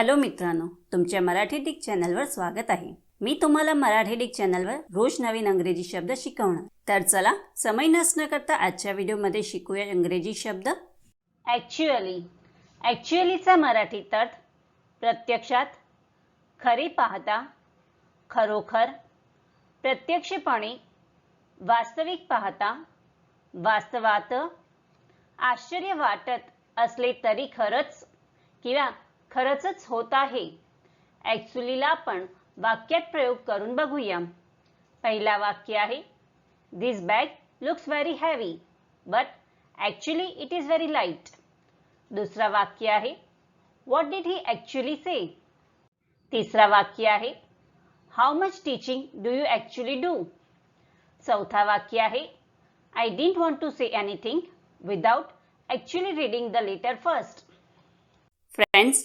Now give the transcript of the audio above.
Hello मित्रांनो तुमच्या Marathi Dick चॅनलवर स्वागत आहे. मी तुम्हाला मराठी डिक चॅनलवर रोज नवीन अंग्रेजी शब्द शिकवणार. तर चला समय नसणं करता आजच्या व्हिडिओमध्ये शिकूया इंग्रजी शब्द. ॲक्च्युअली ॲक्च्युअलीचा मराठीत अर्थ प्रत्यक्षात खरी पाहता खरोखर प्रत्यक्षपणे वास्तविक पाहता वास्तवात आश्चर्य वाटत असले तरी खरंच किंवा खरंच होत आहे. ऍक्च्युलीला आपण वाक्यात प्रयोग करून बघूया. पहिला वाक्य आहे this bag looks very heavy but actually it is very light दुसरा वाक्य आहे what did he actually say तिसरा वाक्य आहे how much teaching do you actually do चौथा वाक्य आहे I didn't want to say anything without actually reading the letter first friends